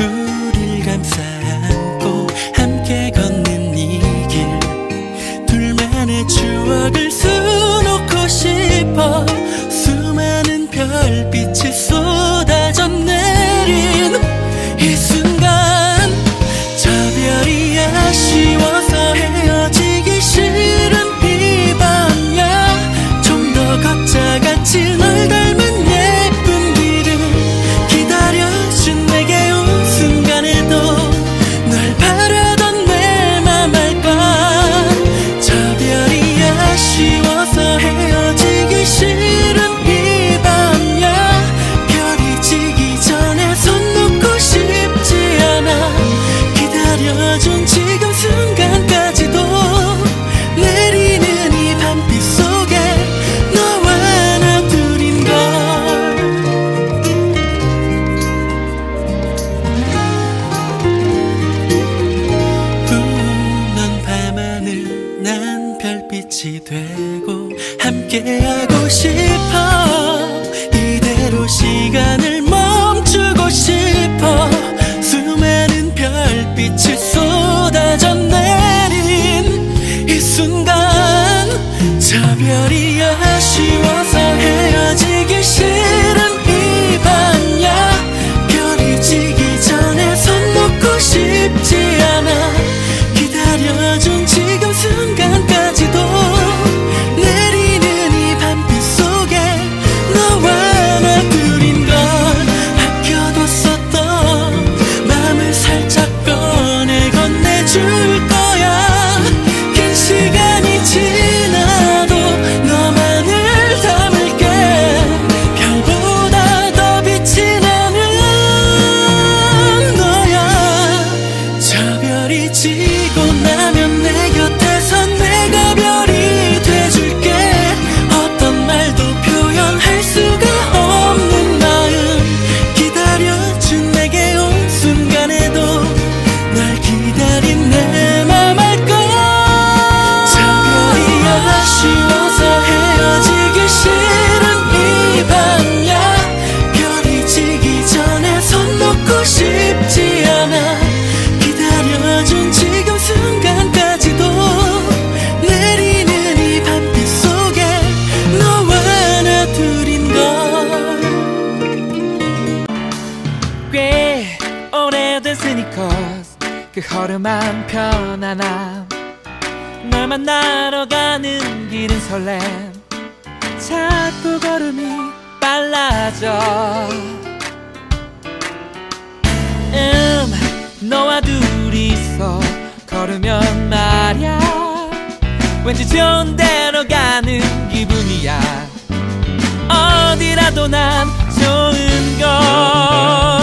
둘을 감싸. 지금 순간까지도 내리는 이 밤빛 속에 너와 나 둘인 걸. 분한 밤하늘 난 별빛이 되고 함께하고 싶어 이대로 시간 순간 차별이 아쉬워서 헤어지기 싫은 이 밤야. 별이 지기 전에 손 놓고 싶지 않아. 기다려준 지금 순간 됐으니까 그 허름한 편안함. 널 만나러 가는 길은 설렘. 자꾸 걸음이 빨라져. 음 너와 둘이서 걸으면 말야. 왠지 좋은 데로 가는 기분이야. 어디라도 난 좋은 걸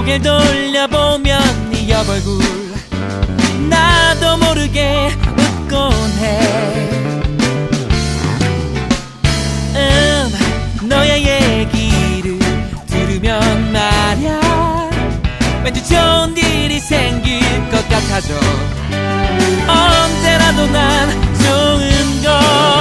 고개 돌려보면 네 옆얼굴 나도 모르게 웃곤 해. 음, 너의 얘기를 들으면 말야. 왠지 좋은 일이 생길 것 같아져. 언제라도 난 좋은 걸.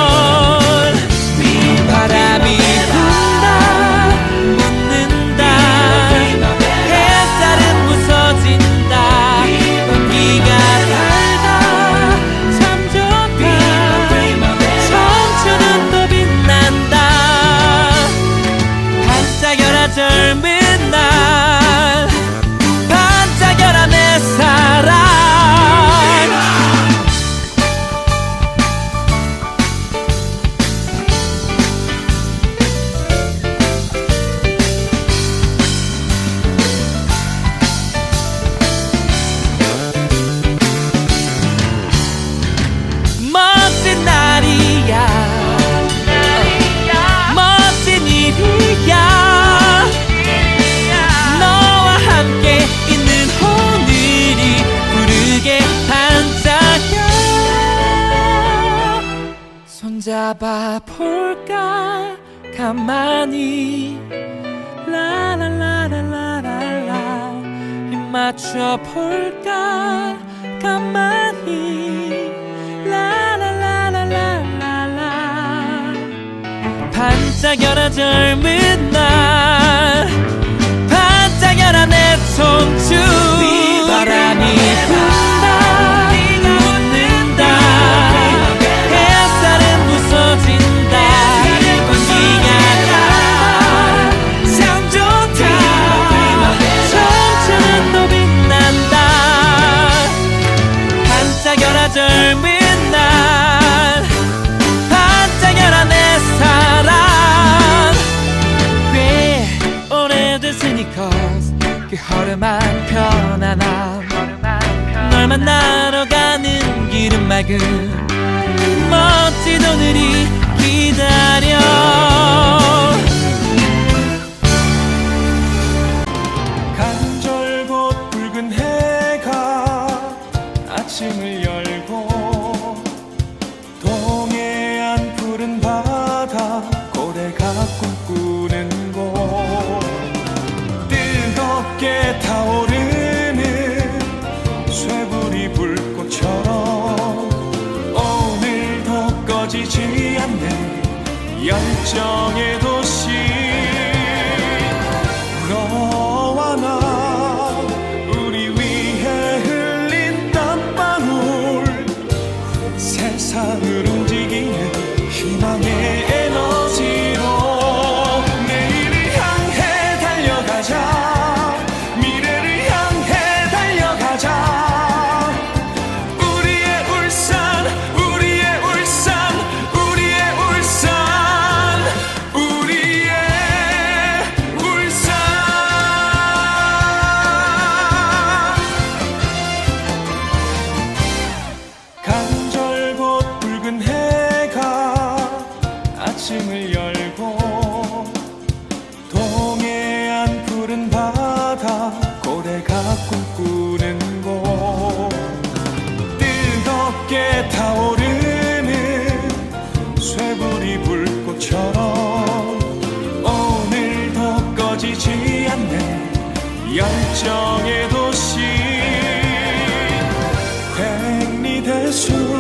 잡아 볼까 가만히 라라라라라라 힘 맞춰 볼까 가만히 라라라라라라 반짝여라 젊은 날 반짝여라 내 손주 바람이 불 지금 멋진 오늘이 기다 열정의 도시. 횡리대수